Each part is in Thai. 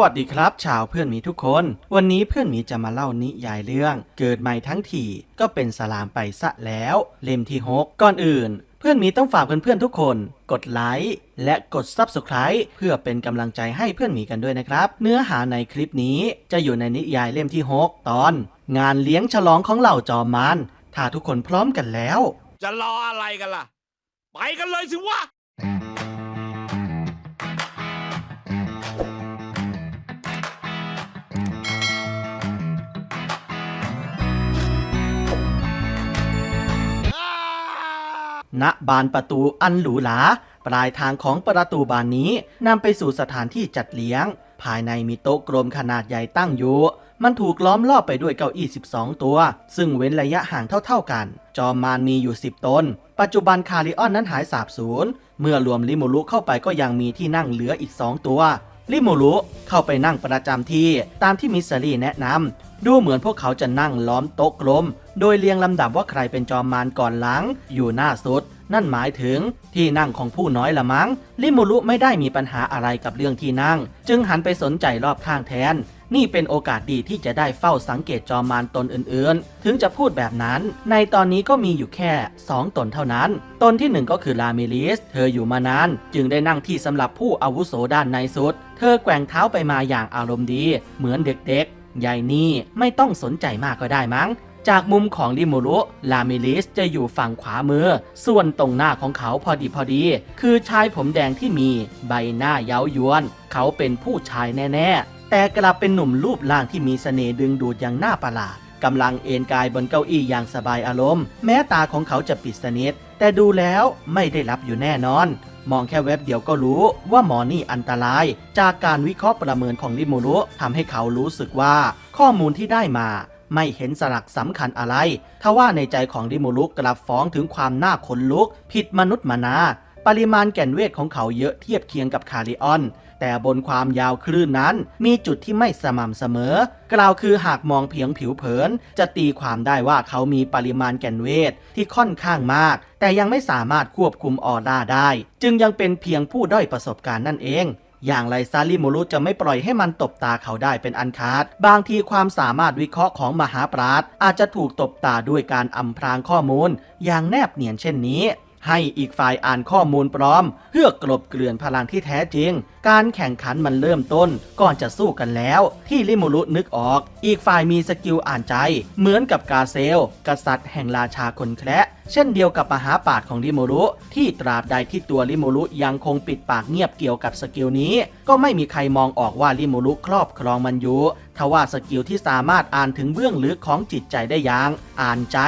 วัสดีครับ ชาวเพื่อนมีทุกคน วันนี้เพื่อนมีจะมาเล่านิยายเรื่อง เกิดใหม่ทั้งทีก็เป็นสลามไปซะแล้ว เล่มที่ 6 ก่อนอื่น เพื่อนมีต้องฝากเพื่อนๆทุกคน กดไลค์และกด Subscribe เพื่อเป็นกำลังใจให้เพื่อนหมีกันด้วยนะครับ เนื้อหาในคลิปนี้จะอยู่ในนิยายเล่มที่ 6 ตอน งานเลี้ยงฉลองของเหล่าจอมมารถ้าทุกคนพร้อมกันแล้ว จะรออะไรกันล่ะ ไปกันเลยสิวะ ณบานประตูอันหรูหราปลายทางของประตูบานนี้นำไปสู่สถานที่จัดเลี้ยง ภายในมีโต๊ะกลมขนาดใหญ่ตั้งอยู่ มันถูกล้อมรอบไปด้วยเก้าอี้ 12 ตัว ซึ่งเว้นระยะห่างเท่าๆกัน จอมมารมีอยู่ 10 ตน ปัจจุบันคาริออนนั้นหายสาบสูญ เมื่อรวมลิมูรุเข้าไปก็ยังมีที่นั่งเหลืออีก 2 ตัวลิมูรุเข้าไปนั่งประจำที่ตามที่มิสซารีแนะนำ ดูเหมือนพวกเขาจะนั่งล้อมโต๊ะกลม โดยเรียงลำดับว่าใครเป็นจอมมารก่อนหลัง อยู่หน้าสุด นั่นหมายถึงที่นั่งของผู้น้อยละมั้ง ลิมูรุไม่ได้มีปัญหาอะไรกับเรื่องที่นั่ง จึงหันไปสนใจรอบข้างแทน นี่เป็นโอกาสดีที่จะได้เฝ้าสังเกตจอมมารตนอื่นๆ ถึงจะพูดแบบนั้น ในตอนนี้ก็มีอยู่แค่ 2 ตนเท่านั้น ตนที่หนึ่งก็คือลาเมลิส เธออยู่มานาน จึงได้นั่งที่สำหรับผู้อาวุโสด้านในสุด เธอแกว่งเท้าไปมาอย่างอารมณ์ดี เหมือนเด็กๆ ยายนี่ไม่ต้องสนใจมากก็ได้มั้ง จากมุมของดิมูรุลามิลิสจะอยู่ฝั่งขวามือ ส่วนตรงหน้าของเขาพอดีพอดี คือชายผมแดงที่มีใบหน้าเย้ายวน เขาเป็นผู้ชายแน่ๆ แต่กลับเป็นหนุ่มรูปร่างที่มีเสน่ห์ดึงดูดอย่างน่าประหลาดกำลังเอนกายบนเก้าอี้อย่างสบายอารมณ์ แม้ตาของเขาจะปิดสนิทแต่ดูแล้วไม่ได้รับอยู่แน่นอน มองแค่เว็บเดียวก็รู้ว่าหมอนี่อันตราย จากการวิเคราะห์ประเมินของริมูรุทำให้เขารู้สึกว่า ข้อมูลที่ได้มาไม่เห็นสลักสำคัญอะไรทว่าในใจของริมูรุกลับฟ้องถึงความน่าขนลุก ผิดมนุษย์มนา ปริมาณแก่นเวทของเขาเยอะเทียบเคียงกับคาริออน แต่บนความยาวคลื่นนั้น มีจุดที่ไม่สม่ำเสมอ กล่าวคือหากมองเพียงผิวเผิน จะตีความได้ว่าเขามีปริมาณแก่นเวทที่ค่อนข้างมาก แต่ยังไม่สามารถควบคุมออร่าได้ จึงยังเป็นเพียงผู้ด้อยประสบการณ์นั่นเองอย่างไรซาลิมูรุจะไม่ปล่อยให้มันตบตาเขาได้เป็นอันขาด บางทีความสามารถวิเคราะห์ของมหาปราชอาจจะถูกตบตาด้วยการอำพรางข้อมูล อย่างแนบเนียนเช่นนี้ ให้อีกฝ่ายอ่านข้อมูลปลอม เพื่อกลบเกลื่อนพลังที่แท้จริง การแข่งขันมันเริ่มต้น ก่อนจะสู้กันแล้ว ที่ลิมูรุนึกออก อีกฝ่ายมีสกิลอ่านใจ เหมือนกับกาเซล กษัตริย์แห่งราชาคนแคระเช่นเดียวกับมหาปาชญ์ของลิมูรุที่ตราบใดที่ตัวลิมูรุยังคงปิดปากเงียบเกี่ยวกับสกิลนี้ ก็ไม่มีใครมองออกว่าลิมูรุครอบครองมันอยู่ทว่าสกิลที่สามารถอ่านถึงเบื้องลึกของจิตใจได้อย่าง อ่านใจ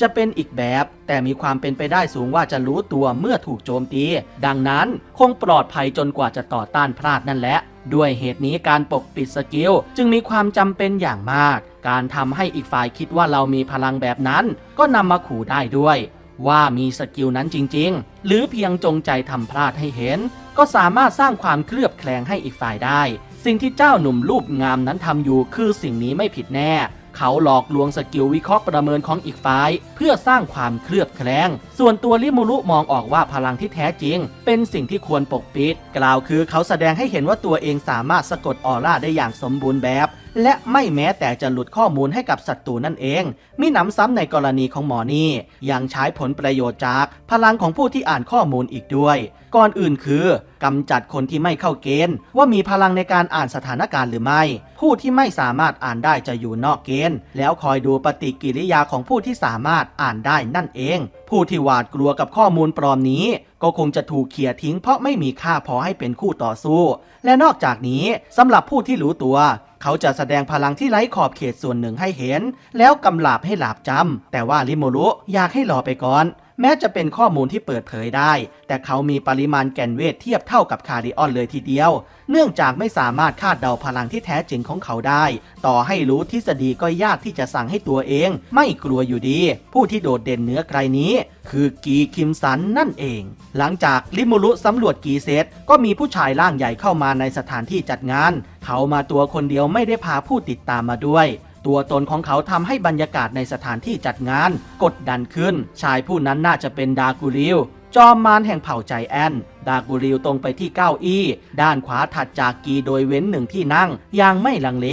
จะเป็นอีกแบบ แต่มีความเป็นไปได้สูงว่าจะรู้ตัวเมื่อถูกโจมตี ดังนั้นคงปลอดภัยจนกว่าจะต่อต้านพลาดนั่นแหละ ด้วยเหตุนี้การปกปิดสกิลจึงมีความจำเป็นอย่างมาก การทำให้อีกฝ่ายคิดว่าเรามีพลังแบบนั้น ก็นำมาขู่ได้ด้วย ว่ามีสกิลนั้นจริง ๆ หรือเพียงจงใจทำพลาดให้เห็น ก็สามารถสร้างความเคลือบแคลงให้อีกฝ่ายได้ สิ่งที่เจ้าหนุ่มรูปงามนั้นทำอยู่คือสิ่งนี้ไม่ผิดแน่ เขาหลอกลวงสกิลวิเคราะห์ประเมินของอีกฝ่าย เพื่อสร้างความเคลือบแคลง ส่วนตัวลิมูรุมองออกว่าพลังที่แท้จริง เป็นสิ่งที่ควรปกปิด กล่าวคือเขาแสดงให้เห็นว่าตัวเองสามารถสะกดออร่าได้อย่างสมบูรณ์แบบ และไม่แม้แต่จะหลุดข้อมูลให้กับศัตรูนั่นเอง มิหนำซ้ำในกรณีของหมอนี่ ยังใช้ผลประโยชน์จากพลังของผู้ที่อ่านข้อมูลอีกด้วย ก่อนอื่นคือกำจัดคนที่ไม่เข้าเกณฑ์ ว่ามีพลังในการอ่านสถานการณ์หรือไม่ ผู้ที่ไม่สามารถอ่านได้จะอยู่นอกเกณฑ์ แล้วคอยดูปฏิกิริยาของผู้ที่สามารถอ่านได้นั่นเอง ผู้ที่หวาดกลัวกับข้อมูลปลอมนี้ ก็คงจะถูกเขี่ยทิ้งเพราะไม่มีค่าพอให้เป็นคู่ต่อสู้ และนอกจากนี้สำหรับผู้ที่รู้ตัว เขาจะแสดงพลังที่ไร้ขอบเขตส่วนหนึ่งให้เห็น แล้วกำลาบให้หลาบจำแต่ว่าลิโมรุอยากให้รอไปก่อน แม้จะเป็นข้อมูลที่เปิดเผยได้ แต่เขามีปริมาณแก่นเวทเทียบเท่ากับคาริออนเลยทีเดียว เนื่องจากไม่สามารถคาดเดาพลังที่แท้จริงของเขาได้ ต่อให้รู้ทฤษฎีก็ยากที่จะสั่งให้ตัวเอง ไม่กลัวอยู่ดี ผู้ที่โดดเด่นเหนือใครนี้ คือกีคิมสันนั่นเอง หลังจากลิมูรุสำรวจกีเซตก็มีผู้ชายร่างใหญ่เข้ามาในสถานที่จัดงาน เขามาตัวคนเดียวไม่ได้พาผู้ติดตามมาด้วย ตัวตนของเขาทำให้บรรยากาศในสถานที่จัดงาน กดดันขึ้น ชายผู้นั้นน่าจะเป็นดากูริลจอมมารแห่งเผ่าใจแอน ดากูริวตรงไปที่เก้าอี้ ด้านขวาถัดจากกีโดยเว้นหนึ่งที่นั่ง อย่างไม่ลังเล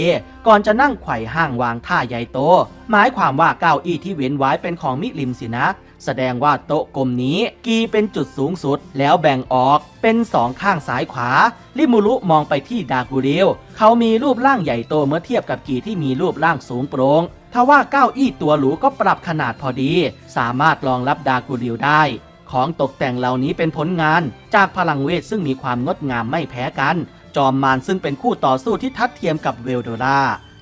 ก่อนจะนั่งไขว่ห้างวางท่าใหญ่โต หมายความว่าเก้าอี้ที่เว้นไว้เป็นของมิลิมสินะ แสดงว่าโต๊ะกลมนี้กีเป็นจุดสูงสุดแล้วแบ่งออกเป็นสองข้างซ้ายขวาลิมูรุมองไปที่ดากูริวเขามีรูปร่างใหญ่โตเมื่อเทียบกับกีที่มีรูปร่างสูงโปร่งทว่าเก้าอี้ตัวหรูก็ปรับขนาดพอดี สามารถรองรับดากูริวได้ ของตกแต่งเหล่านี้เป็นผลงาน จากพลังเวทซึ่งมีความงดงามไม่แพ้กัน จอมมารซึ่งเป็นคู่ต่อสู้ที่ทัดเทียมกับเวลโดรา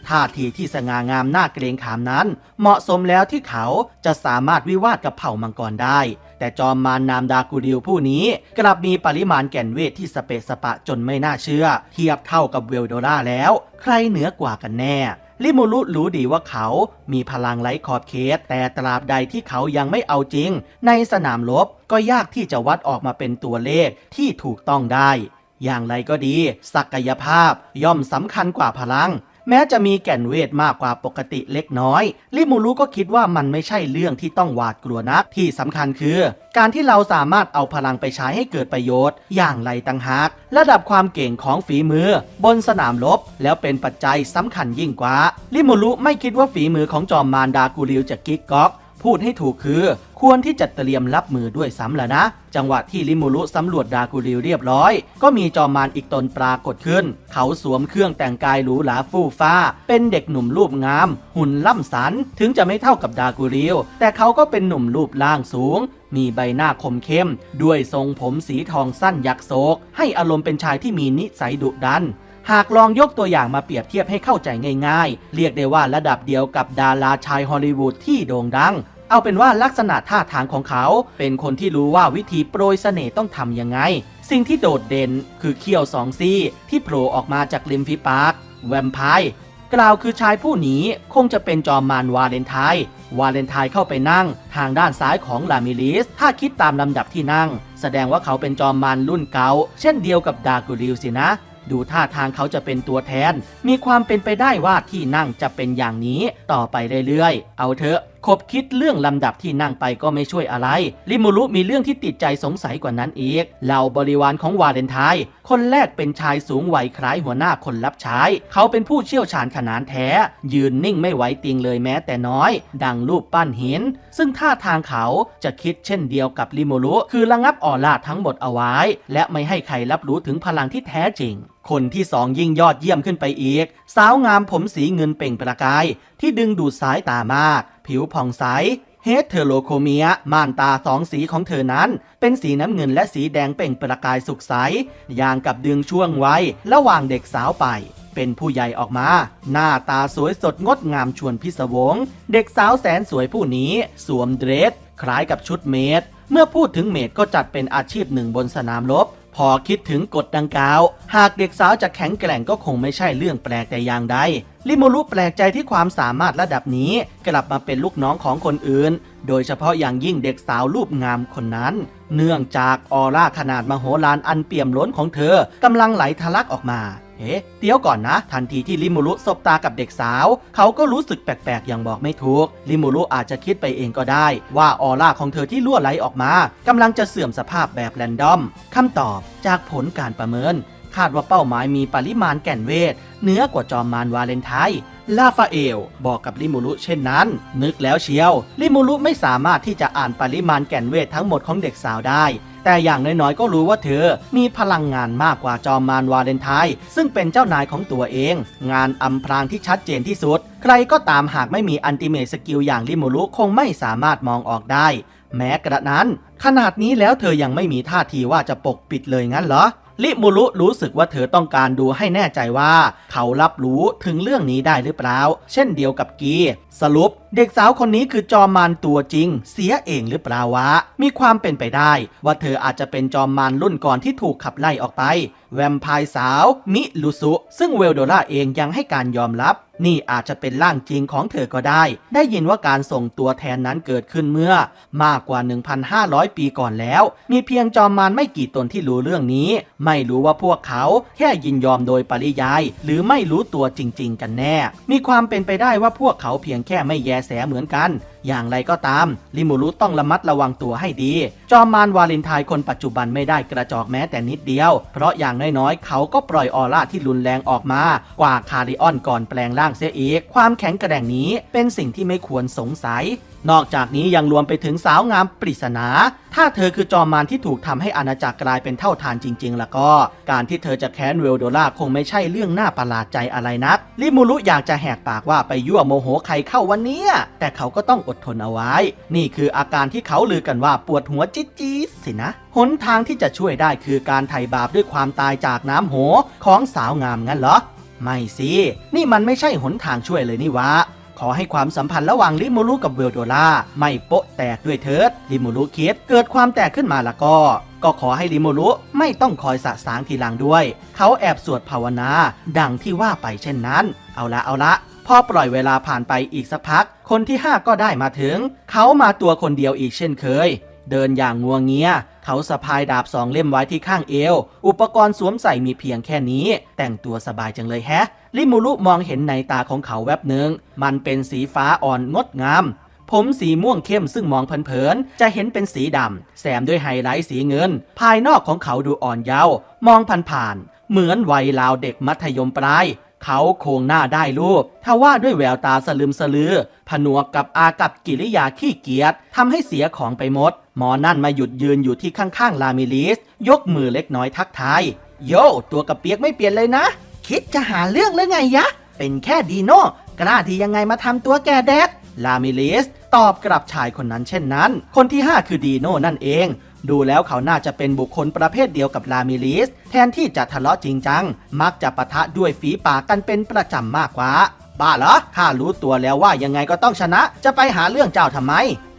ท่าทีที่สง่างามน่าเกรงขามนั้น เหมาะสมแล้วที่เขาจะสามารถวิวาทกับเผ่ามังกรได้ แต่จอมมารนามดากูดิวผู้นี้ กลับมีปริมาณแก่นเวทที่สเปสปะจนไม่น่าเชื่อ เทียบเท่ากับเวลโดราแล้ว ใครเหนือกว่ากันแน่ลิมูรุรู้ดีว่าเขามีพลังไร้ขอบเขตแต่ตราบใดที่เขายังไม่เอาจริง ในสนามรบก็ยากที่จะวัดออกมาเป็นตัวเลขที่ถูกต้องได้ อย่างไรก็ดี ศักยภาพย่อมสำคัญกว่าพลัง แม้จะมีแก่นเวทมากกว่าปกติเล็กน้อยลิมูรุก็คิดว่ามันไม่ใช่เรื่องที่ต้องหวาดกลัวนักที่สำคัญคือ การที่เราสามารถเอาพลังไปใช้ให้เกิดประโยชน์ อย่างไรต่างหาก ระดับความเก่งของฝีมือ บนสนามรบแล้วเป็นปัจจัยสำคัญยิ่งกว่าลิมูรุไม่คิดว่าฝีมือของจอมมารดากูริวจะกิ๊กก๊อก พูดให้ถูกคือควรที่จะเตรียมรับมือด้วยซ้ำแหละนะ จังหวะที่ลิมูรุสำรวจดากูริวเรียบร้อย ก็มีจอมมารอีกตนปรากฏขึ้น เขาสวมเครื่องแต่งกายหรูหราฟู่ฟ้า เป็นเด็กหนุ่มรูปงาม หุ่นล่ำสัน ถึงจะไม่เท่ากับดากูริว แต่เขาก็เป็นหนุ่มรูปร่างสูง มีใบหน้าคมเข้ม ด้วยทรงผมสีทองสั้นยักษ์โศก ให้อารมณ์เป็นชายที่มีนิสัยดุดัน หากลองยกตัวอย่างมาเปรียบเทียบให้เข้าใจง่ายๆ เรียกได้ว่าระดับเดียวกับดาราชายฮอลลีวูดที่โด่งดัง เอาเป็นว่าลักษณะท่าทางของเขา เป็นคนที่รู้ว่าวิธีโปรยเสน่ห์ต้องทำยังไง สิ่งที่โดดเด่นคือเขี้ยวสองซี่ที่โผล่ออกมาจากริมฝีปากแวมไพร์กล่าวคือชายผู้นี้คงจะเป็นจอมมารวาเลนไทน์วาเลนไทน์เข้าไปนั่ง ทางด้านซ้ายของลามิลิส ถ้าคิดตามลำดับที่นั่ง แสดงว่าเขาเป็นจอมมารรุ่นเก่า เช่นเดียวกับดากูริลสินะ ดูท่าทางเขาจะเป็นตัวแทน มีความเป็นไปได้ว่าที่นั่งจะเป็นอย่างนี้ต่อไปเรื่อยๆ เอาเถอะคบคิดเรื่องลำดับที่นั่งไปก็ไม่ช่วยอะไรลิมูรุมีเรื่องที่ติดใจสงสัยกว่านั้นอีก เหล่าบริวารของวาเลนไทน์คนแรกเป็นชายสูงวัยคล้ายหัวหน้าคนรับใช้ เขาเป็นผู้เชี่ยวชาญขนาดแท้ ยืนนิ่งไม่ไหวติงเลยแม้แต่น้อย ดังรูปปั้นหิน ซึ่งท่าทางเขาจะคิดเช่นเดียวกับลิมูรุคือระงับออร่าทั้งหมดเอาไว้ และไม่ให้ใครรับรู้ถึงพลังที่แท้จริง คนที่สองยิ่งยอดเยี่ยมขึ้นไปอีก สาวงามผมสีเงินเปล่งประกาย ที่ดึงดูดสายตามาก ผิวผ่องใสเฮเทโรโคเมียม่านตาสองสีของเธอนั้น เป็นสีน้ำเงินและสีแดงเปล่งประกายสุขใสอย่างกับดึงช่วงไว้ระหว่างเด็กสาวไป เป็นผู้ใหญ่ออกมา หน้าตาสวยสดงดงามชวนพิศวง เด็กสาวแสนสวยผู้นี้ สวมเดรส คล้ายกับชุดเมดเมื่อพูดถึงเมดก็จัดเป็นอาชีพหนึ่งบนสนามรบ พอคิดถึงกฎดังกล่าว หากเด็กสาวจะแข็งแกร่งก็คงไม่ใช่เรื่องแปลกแต่อย่างใด ลิมูรุแปลกใจที่ความสามารถระดับนี้ กลับมาเป็นลูกน้องของคนอื่น โดยเฉพาะอย่างยิ่งเด็กสาวรูปงามคนนั้น เนื่องจากออร่าขนาดมโหฬารอันเปี่ยมล้นของเธอกำลังไหลทะลักออกมา เอ๊ะเดี๋ยวก่อนนะ ทันทีที่ลิมูรุสบตากับเด็กสาว เขาก็รู้สึกแปลกๆ อย่างบอกไม่ถูกลิมูรุอาจจะคิดไปเองก็ได้ ว่าออร่าของเธอที่ลั่วไหลออกมากำลังจะเสื่อมสภาพแบบแรนดอมคำตอบจากผลการประเมิน คาดว่าเป้าหมายมีปริมาณแก่นเวทเหนือกว่าจอมมารวาเลนไทน์ลาฟาเอลบอกกับลิมูรุเช่นนั้น นึกแล้วเชียว ลิมูรุไม่สามารถที่จะอ่านปริมาณแก่นเวททั้งหมดของเด็กสาวได้ แต่อย่างน้อยๆ ก็รู้ว่าเธอ มีพลังงานมากกว่าจอมมารวาเลนไทน์ซึ่งเป็นเจ้านายของตัวเอง งานอำพรางที่ชัดเจนที่สุด ใครก็ตามหากไม่มีอันติเมตสกิลอย่างลิมูรุคงไม่สามารถมองออกได้ แม้กระนั้น ขนาดนี้แล้วเธอยังไม่มีท่าทีว่าจะปกปิดเลยงั้นเหรอ ลิมูรุรู้สึกว่าเธอต้องการดูให้แน่ใจว่า เขารับรู้ถึงเรื่องนี้ได้หรือเปล่า เช่นเดียวกับกีสรุปเด็กสาวคนนี้คือจอมมารตัวจริง เสียเองหรือเปล่าวะ มีความเป็นไปได้ ว่าเธออาจจะเป็นจอมมารรุ่นก่อนที่ถูกขับไล่ออกไป แวมไพร์สาว มิลุสุซึ่งเวลโดราเองยังให้การยอมรับ นี่อาจจะเป็นร่างจริงของเธอก็ได้ ได้ยินว่าการส่งตัวแทนนั้นเกิดขึ้นเมื่อ มากกว่า 1,500 ปีก่อนแล้ว มีเพียงจอมมารไม่กี่ตนที่รู้เรื่องนี้ ไม่รู้ว่าพวกเขาแค่ยินยอมโดยปริยาย หรือไม่รู้ตัวจริง ๆ กันแน่ มีความเป็นไปได้ว่าพวกเขาเพียงแค่ไม่แยแสเหมือนกัน อย่างไรก็ตาม ลิมูรุต้องระมัดระวังตัวให้ดี จอมมารวาเลนไทน์คนปัจจุบันไม่ได้กระจอกแม้แต่นิดเดียว เพราะอย่างน้อยๆ เขาก็ปล่อยออร่าที่รุนแรงออกมากว่าคาริออนก่อนแปลงร่างเสียอีก ความแข็งแกร่งนี้เป็นสิ่งที่ไม่ควรสงสัย นอกจากนี้ยังรวมไปถึงสาวงามปริศนา ถ้าเธอคือจอมมารที่ถูกทำให้อาณาจักรกลายเป็นเท่าทานจริง ๆ แล้วก็ การที่เธอจะแค้นเวลโดล่าคงไม่ใช่เรื่องน่าประหลาดใจอะไรนักลิมูรุอยากจะแหกปากว่าไปยั่วโมโหใครเข้าวันนี้แต่เขาก็ต้องอดทนเอาไว้ นี่คืออาการที่เขาลือกันว่าปวดหัวจี๊ดๆสินะหนทางที่จะช่วยได้คือการไถ่บาปด้วยความตายจากน้ำโหของสาวงามงั้นเหรอไม่สิ นี่มันไม่ใช่หนทางช่วยเลยนี่วะ ขอให้ความสัมพันธ์ระหว่างลิมูรุกับเวลโดล่าไม่โปะแตกด้วยเถิดลิมูรุคิดเกิดความแตกขึ้นมาแล้วก็ ก็ขอให้ลิมูรุไม่ต้องคอยสะสางทีหลังด้วย เขาแอบสวดภาวนา ดังที่ว่าไปเช่นนั้น เอาละเอาละพอปล่อยเวลาผ่านไปอีกสักพัก คนที่ 5 ก็ได้มาถึง เขามาตัวคนเดียวอีกเช่นเคย เดินอย่างงัวงเงีย เขาสะพายดาบสองเล่มไว้ที่ข้างเอว อุปกรณ์สวมใส่มีเพียงแค่นี้ แต่งตัวสบายจังเลยแฮะ ลิมูรุมองเห็นในตาของเขาแวบหนึ่ง มันเป็นสีฟ้าอ่อนงดงาม ผมสีม่วงเข้มซึ่งมองเผินๆ จะเห็นเป็นสีดำ แซมด้วยไฮไลท์สีเงิน ภายนอกของเขาดูอ่อนเยาว์ มองผ่านๆ เหมือนวัยราวเด็กมัธยมปลายเขาโครงหน้าได้รูปทว่าด้วยแววตาสลืมสลือ ผนวกกับอากับกิริยาขี้เกียจทำให้เสียของไปหมด หมอนั่นมาหยุดยืนอยู่ที่ข้างๆลามิลิส ยกมือเล็กน้อยทักทาย โยตัวกระเปียกไม่เปลี่ยนเลยนะ คิดจะหาเรื่องหรือไงยะ เป็นแค่ดีโน่กล้าที่ยังไงมาทำตัวแกแดดลามิลิสตอบกลับชายคนนั้นเช่นนั้น คนที่ 5 คือดีโน่นั่นเอง ดูแล้วเขาน่าจะเป็นบุคคลประเภทเดียวกับลามิลิส แทนที่จะทะเลาะจริงจัง มักจะปะทะด้วยฝีปากกันเป็นประจำมากกว่า บ้าเหรอ ข้ารู้ตัวแล้วว่ายังไงก็ต้องชนะ จะไปหาเรื่องเจ้าทำไม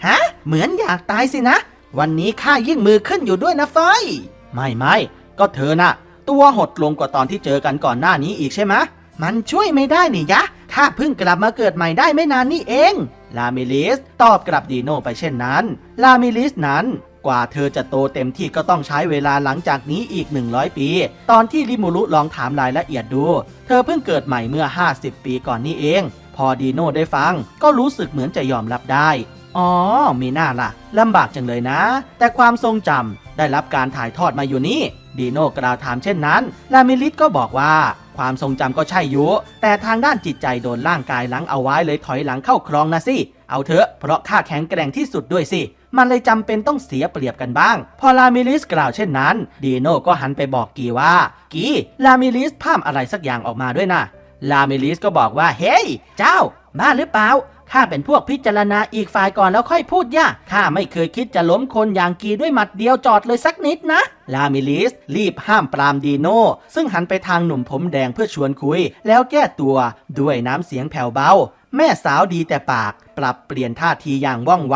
ฮะ เหมือนอยากตายสินะ วันนี้ข้ายิ่งมือขึ้นอยู่ด้วยนะเฟไม่ไม่ก็เธอน่ะ ตัวหดลงกว่าตอนที่เจอกันก่อนหน้านี้อีกใช่ไหมมันช่วยไม่ได้นี่ยะข้าเพิ่งกลับมาเกิดใหม่ได้ไม่นานนี่เอง ลามิลิสตอบกลับดีโนไปเช่นนั้น ลามิลิสนั้นกว่าเธอจะโตเต็มที่ก็ต้องใช้เวลาหลังจากนี้อีก 100 ปี ตอนที่ลิมูรุลองถามรายละเอียดดู เธอเพิ่งเกิดใหม่เมื่อ 50 ปีก่อนนี่เอง พอดีโน่ได้ฟังก็รู้สึกเหมือนจะยอมรับได้ อ๋อ มีหน้าล่ะลำบากจังเลยนะ แต่ความทรงจำได้รับการถ่ายทอดมาอยู่นี่ดีโน่กล่าวถามเช่นนั้น ลามิลิสก็บอกว่า ความทรงจำก็ใช่อยู่ แต่ทางด้านจิตใจโดนร่างกายหลังเอาไว้เลยถอยหลังเข้าครองนะสิ เอาเถอะ เพราะข้าแข็งแกร่งที่สุดด้วยสิ มันเลยจำเป็นต้องเสียเปรียบกันบ้าง พอลามิลิสกล่าวเช่นนั้น ดีโน่ก็หันไปบอกกีว่า กีลามิลิสพามอะไรสักอย่างออกมาด้วยนะลามิลิสก็บอกว่า เฮ้ย เจ้าบ้าหรือเปล่า ข้าเป็นพวกพิจารณาอีกฝ่ายก่อนแล้วค่อยพูดย่าข้าไม่เคยคิดจะล้มคนอย่างกีด้วยหมัดเดียวจอดเลยสักนิดนะ ลามิลิส รีบห้ามปรามดีโน่ซึ่งหันไปทางหนุ่มผมแดงเพื่อชวนคุย แล้วแก้ตัวด้วยน้ำเสียงแผ่วเบา แม่สาวดีแต่ปากปรับเปลี่ยนท่าทีอย่างว่องไว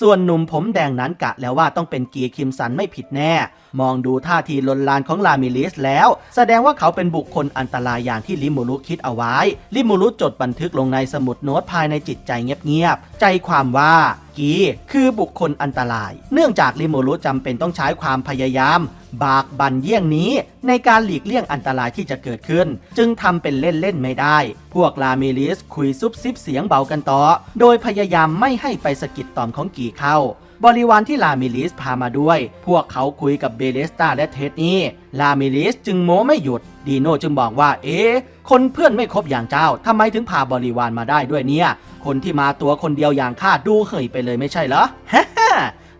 ส่วนหนุ่มผมแดงนั้นกะแล้วว่าต้องเป็นกีคิมสันไม่ผิดแน่ มองดูท่าทีลนลานของลามิลิสแล้ว แสดงว่าเขาเป็นบุคคลอันตรายอย่างที่ลิมูรุคิดเอาไว้ ลิมูรุจดบันทึกลงในสมุดโน้ตภายในจิตใจเงียบๆ ใจความว่ากีคือบุคคลอันตราย เนื่องจากลิมูรุจำเป็นต้องใช้ความพยายาม บากบันเยี่ยงนี้ในการหลีกเลี่ยงอันตรายที่จะเกิดขึ้น จึงทำเป็นเล่นๆไม่ได้ พวกลาเมลิสคุยซุบซิบเสียงเบากันต่อ โดยพยายามไม่ให้ไปสะกิดต่อมของกีเข้า บริวารที่ลาเมลิสพามาด้วย พวกเขาคุยกับเบเลสตาและเทสนี่ลาเมลิสจึงโม้ไม่หยุด ดีโนจึงบอกว่า เอ๊ะคนเพื่อนไม่ครบอย่างเจ้าทำไมถึงพาบริวารมาได้ด้วยเนี่ย คนที่มาตัวคนเดียวอย่างข้าดูเหยไปเลยไม่ใช่เหรอฮ่าฮ่า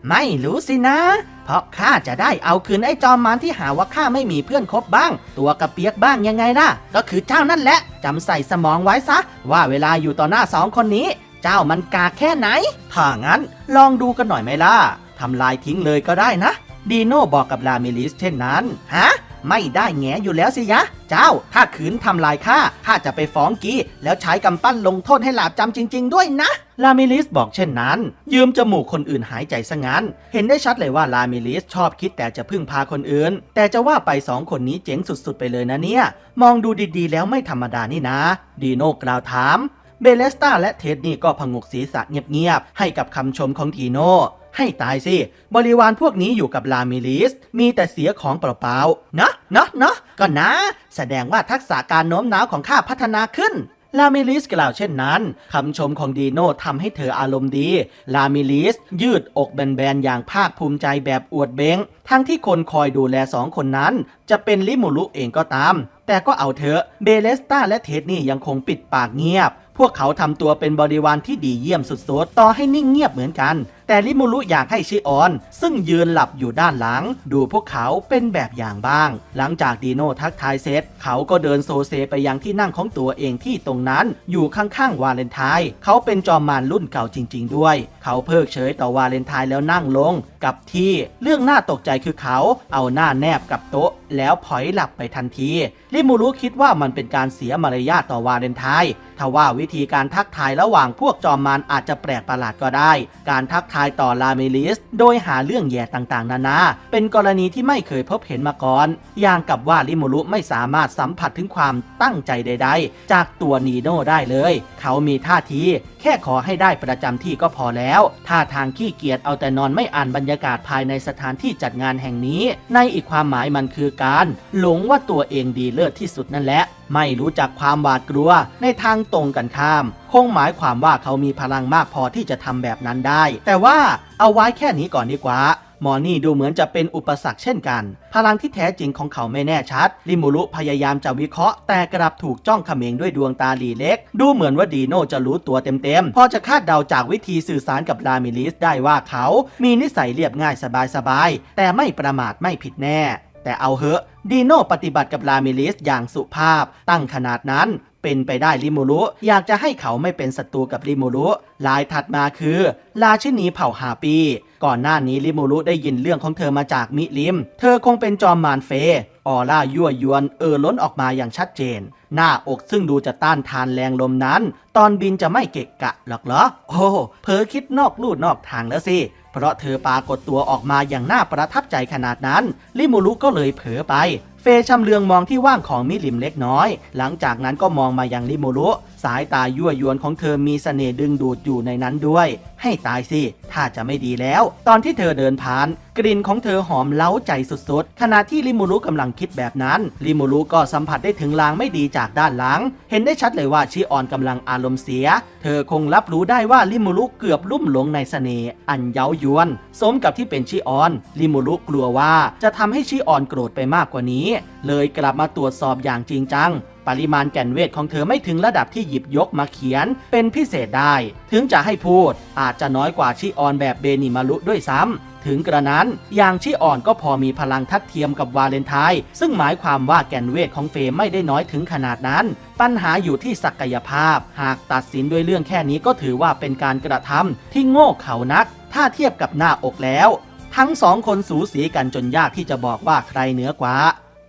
ไม่รู้สินะ เพราะข้าจะได้เอาคืนไอ้จอมมารที่หาว่าข้าไม่มีเพื่อนคบบ้าง ตัวกระเปียกบ้างยังไงล่ะ ก็คือเจ้านั่นแหละจำใส่สมองไว้ซะ ว่าเวลาอยู่ต่อหน้าสองคนนี้ เจ้ามันกาแค่ไหน ถ้างั้นลองดูกันหน่อยไหมล่ะทำลายทิ้งเลยก็ได้นะ ดีโน่บอกกับลามิลิสเช่นนั้น ฮะ ไม่ได้แงอยู่แล้วสิยะ เจ้า ถ้าขืนทำลายข้าข้าจะไปฟ้องกีแล้วใช้กำปั้นลงโทษให้หลาบจำจริง ๆ ด้วยนะ ลามิลิสบอกเช่นนั้น ยืมจมูกคนอื่นหายใจซะงั้น เห็นได้ชัดเลยว่าลามิลิสชอบคิดแต่จะพึ่งพาคนอื่น แต่จะว่าไปสองคนนี้เจ๋งสุดๆ ไปเลยนะเนี่ย มองดูดีๆ แล้วไม่ธรรมดานี่นะ ดีโน่กล่าวถาม เบเลสตาและเท็ดนี่ก็พงกศีรษะเงียบๆ ให้กับคำชมของทีโน่ให้ตายสิ บริวารพวกนี้อยู่กับลามิลิส มีแต่เสียของเปล่าๆเนาะเนาะเนาะก็นะ แสดงว่าทักษะการโน้มน้าวของข้าพัฒนาขึ้น ลามิลิสกล่าวเช่นนั้นคำชมของดีโน่ทำให้เธออารมณ์ดี ลามิลิสยืดอกแบนๆอย่างภาคภูมิใจแบบอวดเบงทั้งที่คนคอยดูแลสองคนนั้น จะเป็นลิมูรุเองก็ตาม แต่ก็เอาเถอะเบเลสตาและเทสนี่ยังคงปิดปากเงียบ พวกเขาทำตัวเป็นบริวารที่ดีเยี่ยมสุดๆ ต่อให้นิ่งเงียบเหมือนกัน แต่ลิมูรุอยากให้ชิออน ซึ่งยืนหลับอยู่ด้านหลัง ดูพวกเขาเป็นแบบอย่างบ้าง หลังจากดีโน่ทักทายเสร็จ เขาก็เดินโซเซไปยังที่นั่งของตัวเองที่ตรงนั้น อยู่ข้างๆวาเลนไทน์เขาเป็นจอมมารรุ่นเก่าจริง ๆ ด้วย เขาเพิกเฉยต่อวาเลนไทน์แล้วนั่งลง กับที่เรื่องน่าตกใจคือเขาเอาหน้าแนบกับโต๊ะ แล้วพลอยหลับไปทันทีลิมูรุคิดว่ามันเป็นการเสียมารยาทต่อวาเลนไทน์ ทว่าวิธีการทักทายระหว่างพวกจอมมารอาจจะแปลกประหลาดก็ได้ การทักทายต่อลาเมลิส โดยหาเรื่องแย่ต่างๆ นานา เป็นกรณีที่ไม่เคยพบเห็นมาก่อน อย่างกับว่าลิมูรุไม่สามารถสัมผัสถึงความตั้งใจใด ๆ จากตัวนีโน่ได้เลย เขามีท่าที แค่ขอให้ได้ประจำที่ก็พอแล้วท่าทางขี้เกียจเอาแต่นอนไม่อ่านบรรยากาศภายในสถานที่จัดงานแห่งนี้ ในอีกความหมายมันคือการหลงว่าตัวเองดีเลิศที่สุดนั่นแหละ ไม่รู้จักความหวาดกลัว ในทางตรงกันข้าม คงหมายความว่าเขามีพลังมากพอที่จะทำแบบนั้นได้ แต่ว่าเอาไว้แค่นี้ก่อนดีกว่า หมอนี่ดูเหมือนจะเป็นอุปสรรคเช่นกัน พลังที่แท้จริงของเขาไม่แน่ชัดลิมูรุพยายามจะวิเคราะห์ แต่กลับถูกจ้องเขม็งด้วยดวงตาหลีเล็ก ดูเหมือนว่าดีโน่จะรู้ตัวเต็มๆ พอจะคาดเดาจากวิธีสื่อสารกับลามิลิสได้ว่าเขา มีนิสัยเรียบง่ายสบายๆ แต่ไม่ประมาทไม่ผิดแน่ แต่เอาเหอะดีโน่ปฏิบัติกับลามิลิสอย่างสุภาพ ตั้งขนาดนั้นเป็นไปได้ลิมูรุอยากจะให้เขาไม่เป็นศัตรูกับลิมูรุลายถัดมาคือราชินีเผ่าฮาปี ก่อนหน้านี้ลิมูรุได้ยินเรื่องของเธอมาจากมิลิม เธอคงเป็นจอมมารเฟยออร่ายั่วยวนเออล้นออกมาอย่างชัดเจน หน้าอกซึ่งดูจะต้านทานแรงลมนั้น ตอนบินจะไม่เกะกะหรอกเหรอ โอ้เผลอคิดนอกลู่นอกทางแล้วสิ เพราะเธอปรากฏตัวออกมาอย่างน่าประทับใจขนาดนั้น ลิมูรุก็เลยเผลอไป เฟย์ชำเลืองมองที่ว่างของมิลิมเล็กน้อย หลังจากนั้นก็มองมายังลิมูรุ สายตายั่วยวนของเธอมีเสน่ห์ดึงดูดอยู่ในนั้นด้วย ให้ตายสิ ถ้าจะไม่ดีแล้ว ตอนที่เธอเดินผ่าน กลิ่นของเธอหอมเล้าใจสุดๆ ขณะที่ลิมูรุกำลังคิดแบบนั้นลิมูรุก็สัมผัสได้ถึงลางไม่ดีจากด้านหลัง เห็นได้ชัดเลยว่าชิออนกำลังอารมณ์เสีย เธอคงรับรู้ได้ว่าลิมูรุเกือบลุ่มหลงในเสน่ห์อันเย้ายวน สมกับที่เป็นชิออนลิมูรุกลัวว่าจะทำให้ชิออนโกรธไปมากกว่านี้ เลยกลับมาตรวจสอบอย่างจริงจัง ปริมาณแก่นเวทของเธอไม่ถึงระดับที่หยิบยกมาเขียน เป็นพิเศษได้ ถึงจะให้พูด อาจจะน้อยกว่าชิออนแบบเบนิมารุด้วยซ้ำถึงกระนั้นอย่างชิออนก็พอมีพลังทัดเทียมกับวาเลนไทน์ซึ่งหมายความว่าแก่นเวทของเฟย์ไม่ได้น้อยถึงขนาดนั้น ปัญหาอยู่ที่ศักยภาพ หากตัดสินด้วยเรื่องแค่นี้ก็ถือว่าเป็นการกระทำที่โง่เขลานัก ถ้าเทียบกับหน้าอกแล้ว ทั้งสองคนสูสีกันจนยากที่จะบอกว่าใครเหนือกว่า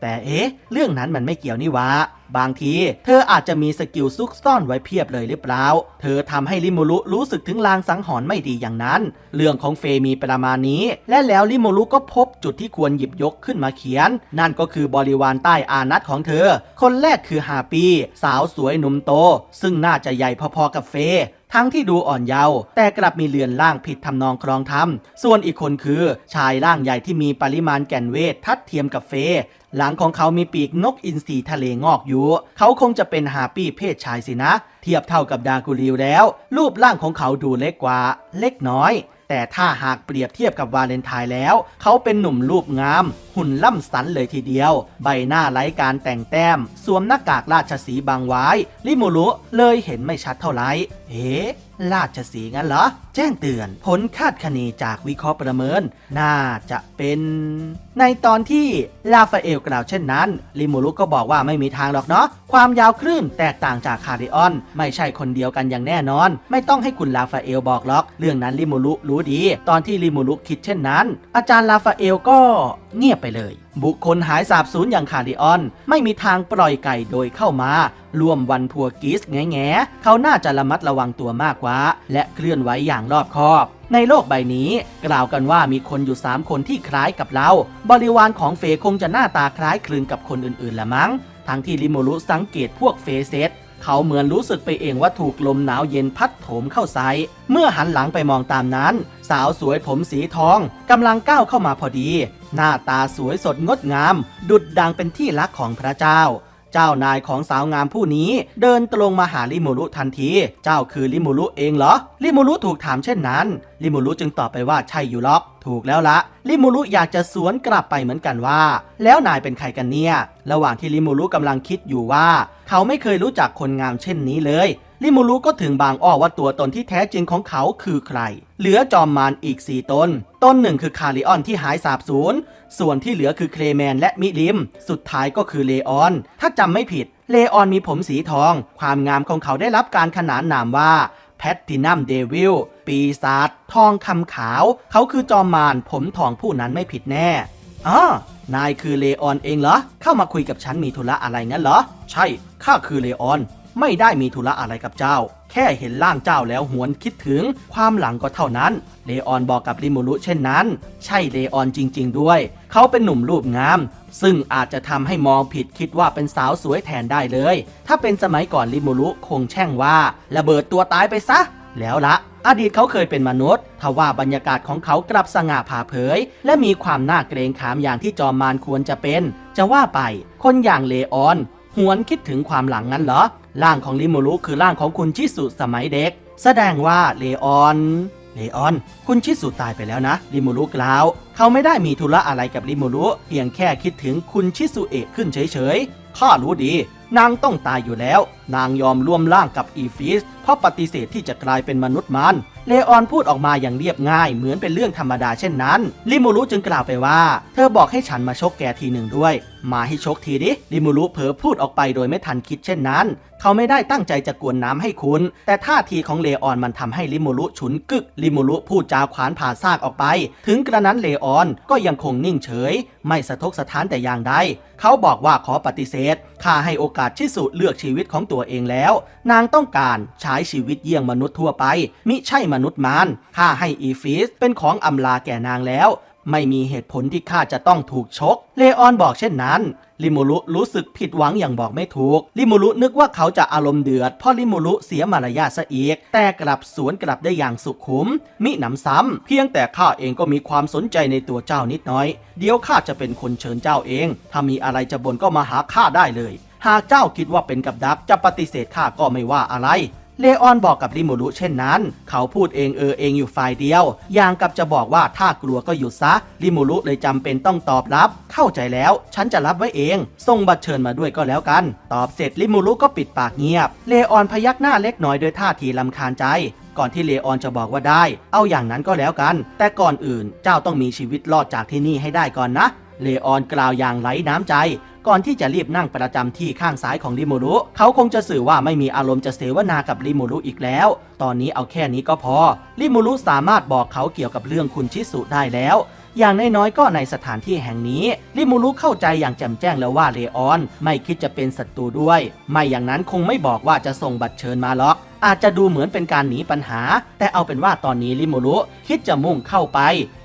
แต่เอ๊ะ เรื่องนั้นมันไม่เกี่ยวนี่วะ บางที เธออาจจะมีสกิลซุกซ่อนไว้เพียบเลยหรือเปล่า เธอทำให้ลิมูรุรู้สึกถึงลางสังหรณ์ไม่ดีอย่างนั้น เรื่องของเฟมีประมาณนี้ และแล้วลิมูรุก็พบจุดที่ควรหยิบยกขึ้นมาเขียน นั่นก็คือบริวารใต้อานัตของเธอ คนแรกคือฮาปี สาวสวยหนุ่มโต ซึ่งน่าจะใหญ่พอๆกับเฟย์ทั้งที่ดูอ่อนเยาว์แต่กลับมีเลือนร่างผิดทำนองครองธรรม ส่วนอีกคนคือ ชายร่างใหญ่ที่มีปริมาณแก่นเวททัดเทียมกับเฟย์ หลังของเขามีปีกนกอินทรีทะเลงอกอยู่ เขาคงจะเป็นฮาปี้เพศชายสินะ เทียบเท่ากับดากูริวแล้ว รูปร่างของเขาดูเล็กกว่า เล็กน้อย แต่ถ้าหากเปรียบเทียบกับวาเลนไทน์แล้ว เขาเป็นหนุ่มรูปงาม หุ่นล่ำสันเลยทีเดียว ใบหน้าไร้การแต่งแต้ม สวมหน้ากากราชสีบางไว้ ลิมูรุเลยเห็นไม่ชัดเท่าไหร่ เอ๊ะราชสีงั้นเหรอ แจ้งเตือน ผลคาดคะเนจากวิเคราะห์ประเมิน น่าจะเป็น ในตอนที่ลาฟาเอลกล่าวเช่นนั้น ลิมูรุก็บอกว่าไม่มีทางหรอกเนาะ ความยาวคลื่นแตกต่างจากคาริออน ไม่ใช่คนเดียวกันอย่างแน่นอน ไม่ต้องให้คุณลาฟาเอลบอกหรอก เรื่องนั้นลิมูรุรู้ดี ตอนที่ลิมูรุคิดเช่นนั้น อาจารย์ลาฟาเอลก็เงียบไปเลยบุคคลหายสาบสูญอย่างคาริออน ไม่มีทางปล่อยไก่โดยเข้ามาร่วมวันพัวกิสแง่แง่ๆเขาน่าจะระมัดระวังตัวมากกว่า และเคลื่อนไหวอย่างรอบคอบ ในโลกใบนี้ กล่าวกันว่ามีคนอยู่ 3 คนที่คล้ายกับเรา บริวารของเฟยคงจะหน้าตาคล้ายคลึงกับคนอื่นๆละมั้ง ทั้งที่ลิโมรุสังเกตพวกเฟเซต เขาเหมือนรู้สึกไปเองว่าถูกลมหนาวเย็นพัดโถมเข้าใส่เมื่อหันหลังไปมองตามนั้น สาวสวยผมสีทองกำลังก้าวเข้ามาพอดี หน้าตาสวยสดงดงาม ดุดดังเป็นที่รักของพระเจ้า เจ้านายของสาวงามผู้นี้ เดินตรงมาหาลิมูรุทันที เจ้าคือลิมูรุเองเหรอ ลิมูรุถูกถามเช่นนั้น ลิมูรุจึงตอบไปว่าใช่อยู่หรอก ถูกแล้วละ ลิมูรุอยากจะสวนกลับไปเหมือนกันว่า แล้วนายเป็นใครกันเนี่ย ระหว่างที่ลิมูรุกำลังคิดอยู่ว่า เขาไม่เคยรู้จักคนงามเช่นนี้เลย ลิมูรุก็ถึงบางอ้อว่าตัวตนที่แท้จริงของเขาคือใคร เหลือจอมมารอีก 4 ตน ต้นหนึ่งคือคาริออนที่หายสาบสูญ ส่วนที่เหลือคือเคลแมนและมิลิม สุดท้ายก็คือเลออน ถ้าจำไม่ผิด เลออนมีผมสีทอง ความงามของเขาได้รับการขนานนามว่าแพตตินัมเดวิล ปีศาจทองคำขาว เขาคือจอมมารผมทองผู้นั้นไม่ผิดแน่อ๋อนายคือเลออนเองเหรอ เข้ามาคุยกับฉันมีธุระอะไรงั้นเหรอ ใช่ ข้าคือเลออน ไม่ได้มีธุระอะไรกับเจ้า แค่เห็นร่างเจ้าแล้วหวนคิดถึงความหลังก็เท่านั้น เลออนบอกกับลิมูรุเช่นนั้น ใช่เลออนจริง ๆ ด้วย เขาเป็นหนุ่มรูปงาม ซึ่งอาจจะทำให้มองผิดคิดว่าเป็นสาวสวยแทนได้เลย ถ้าเป็นสมัยก่อนลิมูรุคงแช่งว่าระเบิดตัวตายไปซะ แล้วละอดีตเขาเคยเป็นมนุษย์ทว่าบรรยากาศของเขากลับสง่าผ่าเผย และมีความน่าเกรงขามอย่างที่จอมมารควรจะเป็น จะว่าไป คนอย่างเลออน หวนคิดถึงความหลังงั้นเหรอ ร่างของลิมูรุคือร่างของคุณชิสุสมัยเด็ก แสดงว่าเลออนเลออน คุณชิสุตายไปแล้วนะลิมูรุกล่าว เขาไม่ได้มีธุระอะไรกับลิมูรุเพียงแค่คิดถึงคุณชิสุเอะขึ้นเฉยๆข้ารู้ดี นางต้องตายอยู่แล้ว นางยอมร่วมร่างกับอีฟิสเพราะปฏิเสธที่จะกลายเป็นมนุษย์มันเลออนพูดออกมาอย่างเรียบง่ายเหมือนเป็นเรื่องธรรมดาเช่นนั้น ลิมูรุจึงกล่าวไปว่า เธอบอกให้ฉันมาชกแกทีหนึ่งด้วย มาให้ชกทีดิ ลิมูรุเผลอพูดออกไปโดยไม่ทันคิดเช่นนั้น เขาไม่ได้ตั้งใจจะกวนน้ำให้คุณ แต่ท่าทีของเลออนมันทำให้ลิมูรุฉุนกึก ลิมูรุพูดจาขวานผ่าซากออกไป ถึงกระนั้นเลออนก็ยังคงนิ่งเฉย ไม่สะทกสะท้านแต่อย่างใด เขาบอกว่าขอปฏิเสธข้าให้โอกาสชิสุเลือกชีวิตของตัวเองแล้ว นางต้องการใช้ชีวิตเยี่ยงมนุษย์ทั่วไป มิใช่มนุษย์มารข้าให้อีฟิสเป็นของอำลาแก่นางแล้วไม่มีเหตุผลที่ข้าจะต้องถูกชก เลออนบอกเช่นนั้น ลิมูรุรู้สึกผิดหวังอย่างบอกไม่ถูก ลิมูรุนึกว่าเขาจะอารมณ์เดือดเพราะลิมูรุเสียมารยาทซะอีก แต่กลับสวนกลับได้อย่างสุขุม มิหนำซ้ำ เพียงแต่ข้าเองก็มีความสนใจในตัวเจ้านิดน้อย เดี๋ยวข้าจะเป็นคนเชิญเจ้าเอง ถ้ามีอะไรจะบ่นก็มาหาข้าได้เลย หากเจ้าคิดว่าเป็นกับดักจะปฏิเสธข้าก็ไม่ว่าอะไร เลออนบอกกับลิมูรุเช่นนั้น เขาพูดเองเออเองอยู่ฝ่ายเดียว อย่างกับจะบอกว่าถ้ากลัวก็หยุดซะลิมูรุเลยจำเป็นต้องตอบรับ เข้าใจแล้ว ฉันจะรับไว้เอง ส่งบัตรเชิญมาด้วยก็แล้วกัน ตอบเสร็จลิมูรุก็ปิดปากเงียบ เลออนพยักหน้าเล็กน้อยด้วยท่าทีลำคาญใจก่อนที่เลออนจะบอกว่าได้ เอาอย่างนั้นก็แล้วกัน แต่ก่อนอื่น เจ้าต้องมีชีวิตรอดจากที่นี่ให้ได้ก่อนนะ เลออนกล่าวอย่างไร้น้ำใจ ก่อนที่จะรีบนั่งประจำที่ข้างซ้ายของริมูรุเขาคงจะสื่อว่าไม่มีอารมณ์จะเสวนากับริมูรุอีกแล้ว ตอนนี้เอาแค่นี้ก็พอริมูรุสามารถบอกเขาเกี่ยวกับเรื่องคุณชิสุได้แล้วอย่างน้อยๆก็ในสถานที่แห่งนี้ริมูรุเข้าใจอย่างแจ่มแจ้งแล้วว่าเลออน ไม่คิดจะเป็นศัตรูด้วย ไม่อย่างนั้นคงไม่บอกว่าจะส่งบัตรเชิญมาหรอก อาจจะดูเหมือนเป็นการหนีปัญหา แต่เอาเป็นว่าตอนนี้ริมูรุคิดจะมุ่งเข้าไป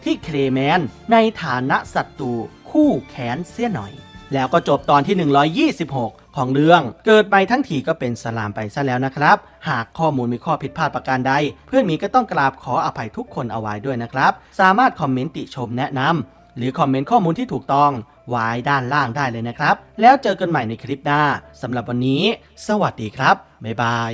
ที่เคลแมน ในฐานะศัตรูคู่แขนเสียหน่อย แล้วก็จบตอนที่ 126 ของเรื่อง เกิดไปทั้งทีก็เป็นสลามไปซะแล้วนะครับ หากข้อมูลมีข้อผิดพลาดประการใด เพื่อนมีก็ต้องกราบขออภัยทุกคนเอาไว้ด้วยนะครับ สามารถคอมเมนต์ติชมแนะนำหรือคอมเมนต์ข้อมูลที่ถูกต้องไว้ด้านล่างได้เลยนะครับ แล้วเจอกันใหม่ในคลิปหน้าสำหรับวันนี้ สวัสดีครับบ๊ายบาย